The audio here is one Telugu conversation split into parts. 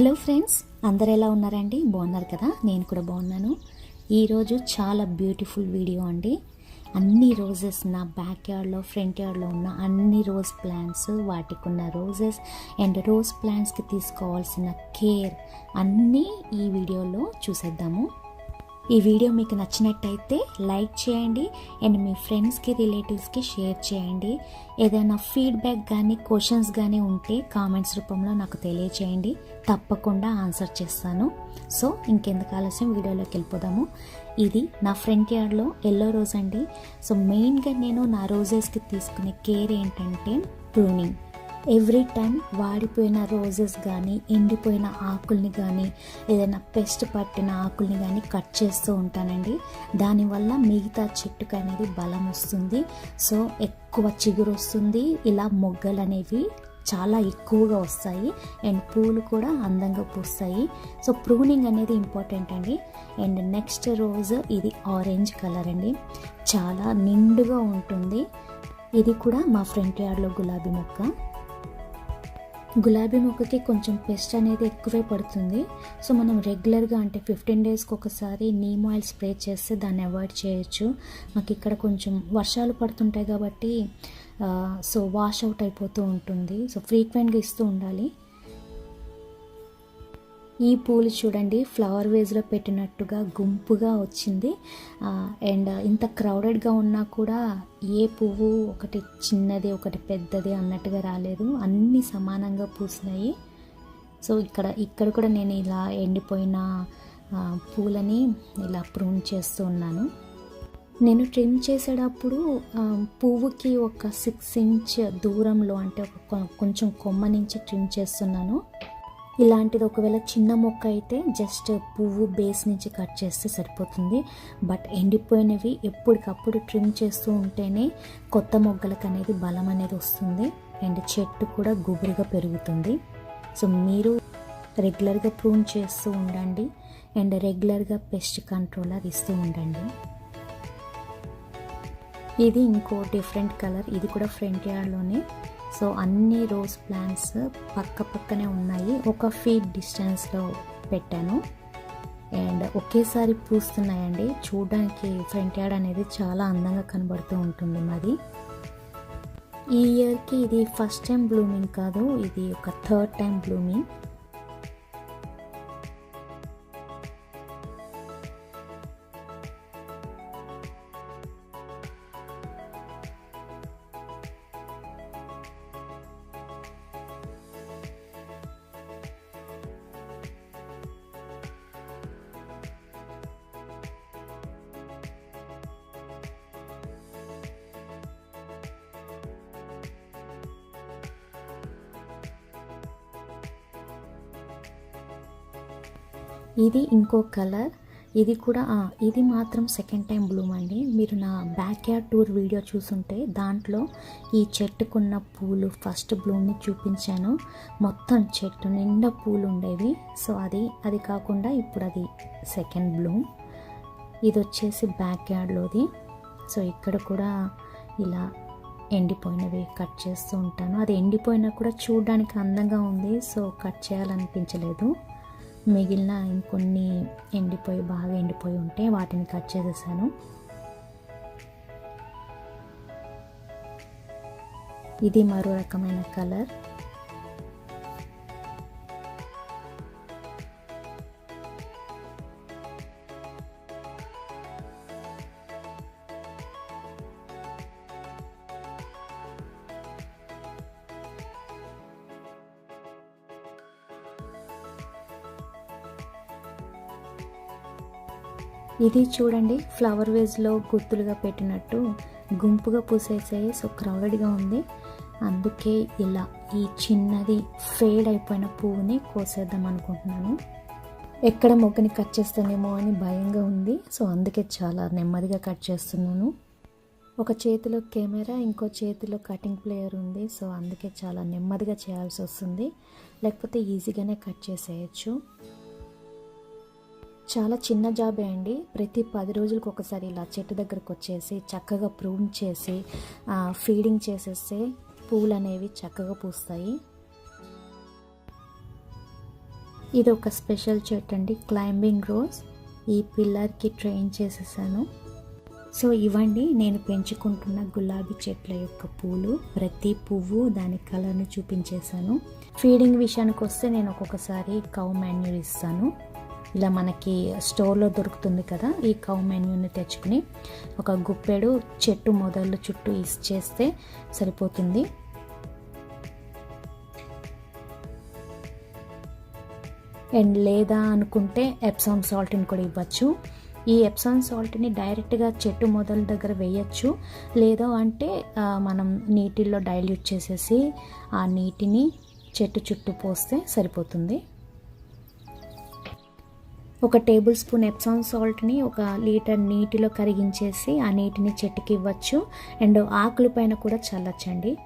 హలో ఫ్రెండ్స్ అందరు ఎలా ఉన్నారండి? బాగున్నారు కదా? నేను కూడా బాగున్నాను. ఈరోజు చాలా బ్యూటిఫుల్ వీడియో అండి. అన్ని రోజెస్ నా బ్యాక్ యార్డ్లో ఫ్రంట్ యార్డ్లో ఉన్న అన్ని రోజ్ ప్లాంట్స్ వాటికి ఉన్న రోజెస్ అండ్ రోజ్ ప్లాంట్స్కి తీసుకోవాల్సిన కేర్ అన్నీ ఈ వీడియోలో చూసేద్దాము. ఈ వీడియో మీకు నచ్చినట్టయితే లైక్ చేయండి అండ్ మీ ఫ్రెండ్స్కి రిలేటివ్స్కి షేర్ చేయండి. ఏదైనా ఫీడ్బ్యాక్ కానీ క్వశ్చన్స్ కానీ ఉంటే కామెంట్స్ రూపంలో నాకు తెలియచేయండి. తప్పకుండా ఆన్సర్ చేస్తాను. సో ఇంకెందుకు ఆలస్యం? వీడియోలోకి వెళ్ళిపోదాము. ఇది నా ఫ్రంట్ యార్డ్లో ఎల్లో రోజ్ అండి. సో మెయిన్గా నేను నా రోజెస్కి తీసుకునే కేర్ ఏంటంటే ప్రూనింగ్. ఎవ్రీ టైం వాడిపోయిన రోజెస్ కానీ ఎండిపోయిన ఆకుల్ని కానీ ఏదైనా పెస్ట్ పట్టిన ఆకుల్ని కానీ కట్ చేస్తూ ఉంటానండి. దానివల్ల మిగతా చెట్టుకు అనేది బలం వస్తుంది. సో ఎక్కువ చిగురు వస్తుంది. ఇలా మొగ్గలు అనేవి చాలా ఎక్కువగా వస్తాయి. అండ్ పూలు కూడా అందంగా పూస్తాయి. సో ప్రూనింగ్ అనేది ఇంపార్టెంట్ అండి. అండ్ నెక్స్ట్ రోజు ఇది ఆరెంజ్ కలర్ అండి. చాలా నిండుగా ఉంటుంది. ఇది కూడా మా ఫ్రంట్ యార్డ్లో గులాబీ మొక్క. గులాబీ మొక్కకి కొంచెం పెస్ట్ అనేది ఎక్కువే పడుతుంది. సో మనం రెగ్యులర్గా అంటే ఫిఫ్టీన్ డేస్కి ఒకసారి నీమ్ ఆయిల్ స్ప్రే చేస్తే దాన్ని అవాయిడ్ చేయొచ్చు. మాకు ఇక్కడ కొంచెం వర్షాలు పడుతుంటాయి కాబట్టి సో వాష్ అవుట్ అయిపోతూ ఉంటుంది. సో ఫ్రీక్వెంట్గా ఇస్తూ ఉండాలి. ఈ పూలు చూడండి ఫ్లవర్ వేజ్లో పెట్టినట్టుగా గుంపుగా వచ్చింది. అండ్ ఇంత క్రౌడెడ్గా ఉన్నా కూడా ఏ పువ్వు ఒకటి చిన్నది ఒకటి పెద్దది అన్నట్టుగా రాలేదు. అన్నీ సమానంగా పూసినాయి. సో ఇక్కడ ఇక్కడ కూడా నేను ఇలా ఎండిపోయిన పూలని ఇలా ప్రూన్ చేస్తూ ఉన్నాను. నేను ట్రిమ్ చేసేటప్పుడు పువ్వుకి ఒక సిక్స్ ఇంచ్ దూరంలో అంటే ఒక కొంచెం కొమ్మ నుంచి ట్రిమ్ చేస్తున్నాను. ఇలాంటిది ఒకవేళ చిన్న మొక్క అయితే జస్ట్ పువ్వు బేస్ నుంచి కట్ చేస్తే సరిపోతుంది. బట్ ఎండిపోయినవి ఎప్పటికప్పుడు ట్రిమ్ చేస్తూ ఉంటేనే కొత్త మొగ్గలకు అనేది బలం అనేది వస్తుంది. అండ్ చెట్టు కూడా గుబురుగా పెరుగుతుంది. సో మీరు రెగ్యులర్గా ప్రూన్ చేస్తూ ఉండండి. అండ్ రెగ్యులర్గా పెస్ట్ కంట్రోలర్ ఇస్తూ ఉండండి. ఇది ఇంకో డిఫరెంట్ కలర్ ఇది కూడా ఫ్రంట్ యార్డ్లోనే సో అన్ని రోజ్ ప్లాంట్స్ పక్క పక్కనే ఉన్నాయి. ఒక ఫీట్ డిస్టెన్స్లో పెట్టాను. అండ్ ఒకేసారి పూస్తున్నాయండి. చూడడానికి ఫ్రంట్ యార్డ్ అనేది చాలా అందంగా కనబడుతూ ఉంటుంది మాది. ఈ ఇయర్కి ఇది ఫస్ట్ టైం బ్లూమింగ్ కాదు. ఇది ఒక థర్డ్ టైం బ్లూమింగ్. ఇది ఇంకో కలర్. ఇది కూడా ఇది మాత్రం సెకండ్ టైం బ్లూమ్ అండి. మీరు నా బ్యాక్ యార్డ్ టూర్ వీడియో చూసుంటే దాంట్లో ఈ చెట్టుకున్న పూలు ఫస్ట్ బ్లూమ్ని చూపించాను. మొత్తం చెట్టు నిండా పూలు ఉండేవి. సో అది అది కాకుండా ఇప్పుడు అది సెకండ్ బ్లూమ్ ఇది వచ్చేసి బ్యాక్ యార్డ్లోది సో ఇక్కడ కూడా ఇలా ఎండిపోయినవి కట్ చేస్తూ ఉంటాను. అది ఎండిపోయినా కూడా చూడడానికి అందంగా ఉంది. సో కట్ చేయాలనిపించలేదు. మిగిలిన ఇంకొన్ని ఎండిపోయి బాగా ఎండిపోయి ఉంటే వాటిని కట్ చేసేసాను. ఇది మరో రకమైన కలర్. ఇది చూడండి ఫ్లవర్ వేజ్లో గుర్తులుగా పెట్టినట్టు గుంపుగా పూసేసాయి సో క్రౌడెడ్గా ఉంది. అందుకే ఇలా ఈ చిన్నది ఫేడ్ అయిపోయిన పువ్వుని కోసేద్దాం అనుకుంటున్నాను. ఎక్కడ మొగ్గని కట్ చేస్తానేమో అని భయంగా ఉంది. సో అందుకే చాలా నెమ్మదిగా కట్ చేస్తున్నాను. ఒక చేతిలో కెమెరా ఇంకో చేతిలో కటింగ్ ప్లేయర్ ఉంది. సో అందుకే చాలా నెమ్మదిగా చేయాల్సి వస్తుంది. లేకపోతే ఈజీగానే కట్ చేసేయచ్చు. చాలా చిన్న జాబే అండి. ప్రతి పది రోజులకు ఒకసారి ఇలా చెట్టు దగ్గరకు వచ్చేసి చక్కగా ప్రూన్ చేసి ఫీడింగ్ చేసేస్తే పూలు అనేవి చక్కగా పూస్తాయి. ఇది ఒక స్పెషల్ చెట్టు అండి. క్లైంబింగ్ రోజ్ ఈ పిల్లర్కి ట్రైన్ చేసేసాను. సో ఇవండి నేను పెంచుకుంటున్న గులాబీ చెట్ల యొక్క పూలు. ప్రతి పువ్వు దాని కలర్ని చూపించేశాను. ఫీడింగ్ విషయానికి వస్తే నేను ఒక్కొక్కసారి కౌ మాన్యూర్ ఇస్తాను. ఇలా మనకి స్టోర్లో దొరుకుతుంది కదా ఈ కౌ మెన్యూని తెచ్చుకుని ఒక గుప్పెడు చెట్టు మొదళ్ళు చుట్టూ ఇచ్చేస్తే సరిపోతుంది. అండ్ లేదా అనుకుంటే ఎప్సామ్ సాల్ట్ని కూడా ఇవ్వచ్చు. ఈ ఎప్సామ్ సాల్ట్ని డైరెక్ట్గా చెట్టు మొదల దగ్గర వేయచ్చు. లేదా అంటే మనం నీటిల్లో డైల్యూట్ చేసేసి ఆ నీటిని చెట్టు చుట్టూ పోస్తే సరిపోతుంది. ఒక టేబుల్ స్పూన్ ఎప్సాన్ సాల్ట్ని ఒక లీటర్ నీటిలో కరిగించేసి ఆ నీటిని చెట్టుకి ఇవ్వచ్చు. అండ్ ఆకుల పైన కూడా చల్లచ్చండి.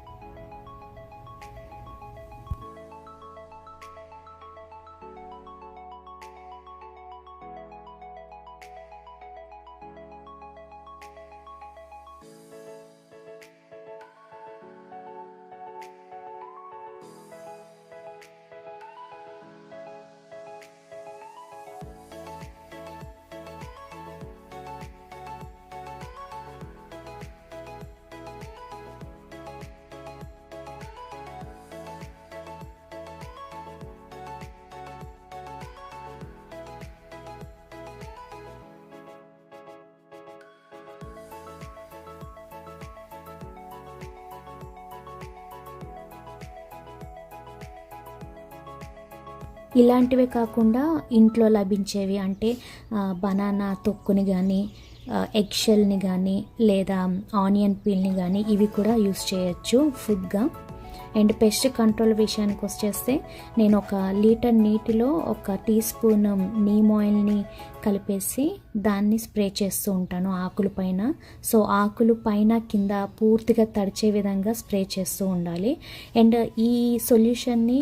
ఇలాంటివే కాకుండా ఇంట్లో లభించేవి అంటే బనానా తొక్కుని కానీ ఎగ్ షెల్ని కానీ లేదా ఆనియన్ పీల్ని కానీ ఇవి కూడా యూస్ చేయొచ్చు ఫుడ్గా. అండ్ పెస్ట్ కంట్రోల్ విషయానికి వచ్చేస్తే నేను ఒక లీటర్ నీటిలో ఒక టీ స్పూన్ నీమ్ ఆయిల్ని కలిపేసి దాన్ని స్ప్రే చేస్తూ ఉంటాను ఆకుల పైన. సో ఆకులు పైన కింద పూర్తిగా తడిచే విధంగా స్ప్రే చేస్తూ ఉండాలి. అండ్ ఈ సొల్యూషన్ని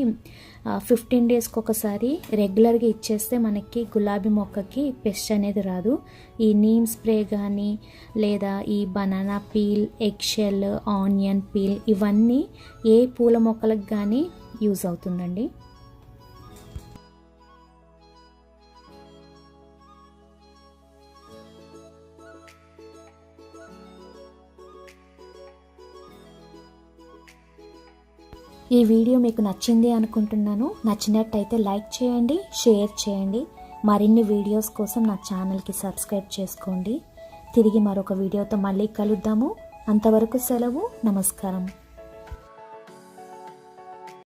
ఫిఫ్టీన్ డేస్కి ఒకసారి రెగ్యులర్గా ఇచ్చేస్తే మనకి గులాబీ మొక్కకి పెస్ట్ అనేది రాదు. ఈ నీమ్ స్ప్రే కానీ లేదా ఈ banana peel eggshell onion peel ఇవన్నీ ఏ పూల మొక్కలకు కానీ యూజ్ అవుతుందండి. ఈ వీడియో మీకు నచ్చింది అనుకుంటున్నాను. నచ్చినట్టయితే లైక్ చేయండి షేర్ చేయండి. మరిన్ని వీడియోస్ కోసం నా ఛానల్కి సబ్స్క్రైబ్ చేసుకోండి. తిరిగి మరొక వీడియోతో మళ్ళీ కలుద్దాము. అంతవరకు సెలవు. నమస్కారం.